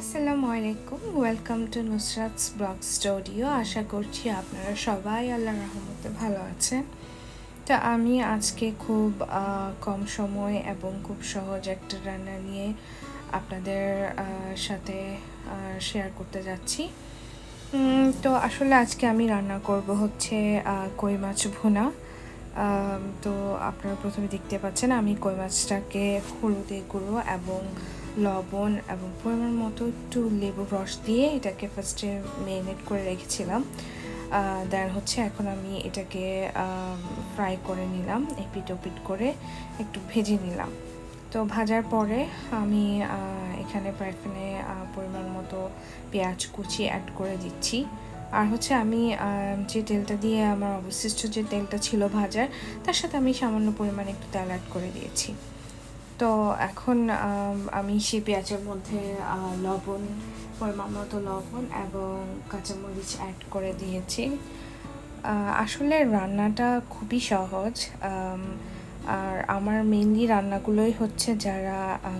আসসালামু আলাইকুম welcome to Nusrat's blog studio আশা করছি আপনারা সবাই আল্লাহর রহমতে ভালো আছেন। তো আমি আজকে খুব কম সময় এবং খুব সহজ একটা রান্না নিয়ে আপনাদের সাথে শেয়ার করতে যাচ্ছি। তো আসলে আজকে আমি রান্না করব হচ্ছে কই মাছ ভুনা। তো আপনারা প্রথমে দেখতে পাচ্ছেন আমি কই মাছটাকে হলুদে গুঁড়ো এবং লবণ এবং পরিমাণ মতো একটু লেবুর রস দিয়ে এটাকে ফার্স্টে মেরিনেট করে রেখেছিলাম। দেন হচ্ছে এখন আমি এটাকে ফ্রাই করে নিলাম এপিট ওপিট করে একটু ভেজে নিলাম। তো ভাজার পরে আমি এখানে প্যানে পরিমাণ মতো পেঁয়াজ কুচি অ্যাড করে দিচ্ছি। আর হচ্ছে আমি যে তেলটা দিয়ে আমার অবশিষ্ট যে তেলটা ছিল ভাজার, তার সাথে আমি সামান্য পরিমাণে একটু তেল অ্যাড করে দিয়েছি। তো এখন, আমি সেই পেঁয়াজের মধ্যে লবণ, পরিমাণ মতো লবণ এবং কাঁচামরিচ অ্যাড করে দিয়েছি। আসলে রান্নাটা খুবই সহজ আর আমার মেনলি রান্নাগুলোই হচ্ছে যারা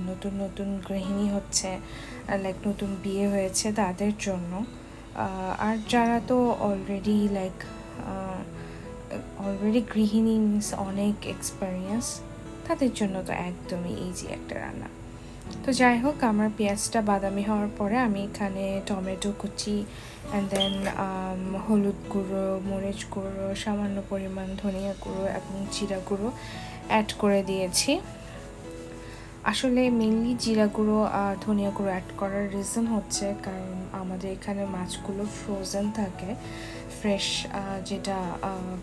নতুন নতুন গৃহিণী হচ্ছে লাইক নতুন বিয়ে হয়েছে তাদের জন্য। আর যারা তো অলরেডি লাইক অলরেডি গৃহিণী মিন্স অনেক এক্সপিরিয়েন্স তাদের জন্য তো একদমই ইজি একটা রান্না। তো যাই হোক, আমার পেঁয়াজটা বাদামি হওয়ার পরে আমি এখানে টমেটো কুচি অ্যান্ড দেন হলুদ গুঁড়ো, মরিচ গুঁড়ো, সামান্য পরিমাণ ধনিয়া গুঁড়ো এবং জিরা গুঁড়ো অ্যাড করে দিয়েছি। আসলে মেনলি জিরা গুঁড়ো আর ধনিয়া গুঁড়ো অ্যাড করার রিজন হচ্ছে কারণ আমাদের এখানে মাছগুলো ফ্রোজেন থাকে। ফ্রেশ যেটা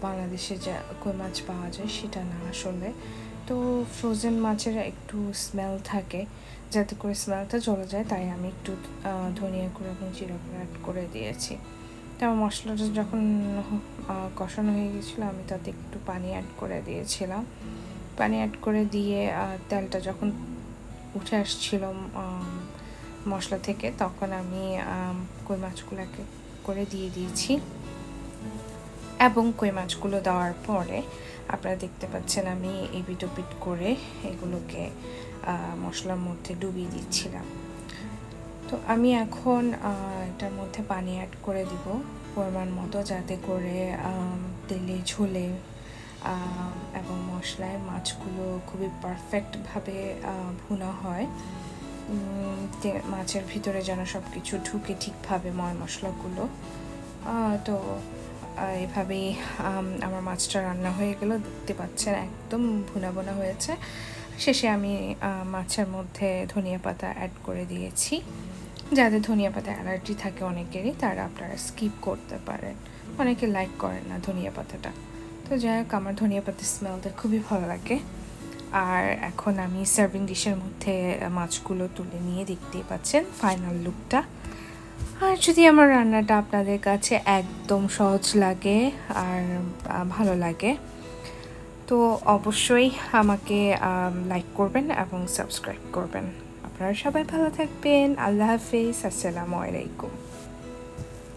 বাংলাদেশে যা কই মাছ পাওয়া যায় সেটা না আসলে। তো ফ্রোজেন মাছের একটু স্মেল থাকে, যাতে করে স্মেলটা চলে যায়, তাই আমি একটু ধনিয়া গুঁড়ো এবং জিরা গুঁড়ো অ্যাড করে দিয়েছি। তো আমার মশলাটা যখন কষানো হয়ে গেছিল, আমি তাতে একটু পানি অ্যাড করে দিয়েছিলাম। পানি অ্যাড করে দিয়ে তেলটা যখন উঠে আসছিল মশলা থেকে, তখন আমি কই মাছগুলোকে করে দিয়ে দিয়েছি। এবং কই মাছগুলো দেওয়ার পরে আপনারা দেখতে পাচ্ছেন আমি এপিট ওপিট করে এগুলোকে মশলার মধ্যে ডুবিয়ে দিচ্ছিলাম। তো আমি এখন এটার মধ্যে পানি অ্যাড করে দিব পরিমাণ মতো যাতে করে তেলে ঝোলে এবং মশলায় মাছগুলো খুবই পারফেক্টভাবে ভুনা হয়। মাছের ভিতরে যেন সব কিছু ঢুকে ঠিকভাবে ময় মশলাগুলো। তো এভাবেই আমার মাছটা রান্না হয়ে গেল। দেখতে পাচ্ছেন, একদম ভুনা ভুনা হয়েছে। শেষে আমি মাছের মধ্যে ধনিয়া পাতা অ্যাড করে দিয়েছি। যাদের ধনিয়া পাতা অ্যালার্জি থাকে অনেকেরই, তারা আপনারা স্কিপ করতে পারেন। অনেকে লাইক করেন না ধনিয়া পাতাটা। তো যাই হোক, আমার ধনিয়া পাতার স্মেলটা খুবই ভালো লাগে। আর এখন আমি সার্ভিং ডিশের মধ্যে মাছগুলো তুলে নিয়ে দেখতেই পাচ্ছেন ফাইনাল লুকটা আর যদি আমার রান্নাটা আপনাদের কাছে একদম সহজ লাগে আর ভালো লাগে, তো অবশ্যই আমাকে লাইক করবেন এবং সাবস্ক্রাইব করবেন। আপনারা সবাই ভালো থাকবেন। আল্লাহ হাফিজ। আসসালামু আলাইকুম।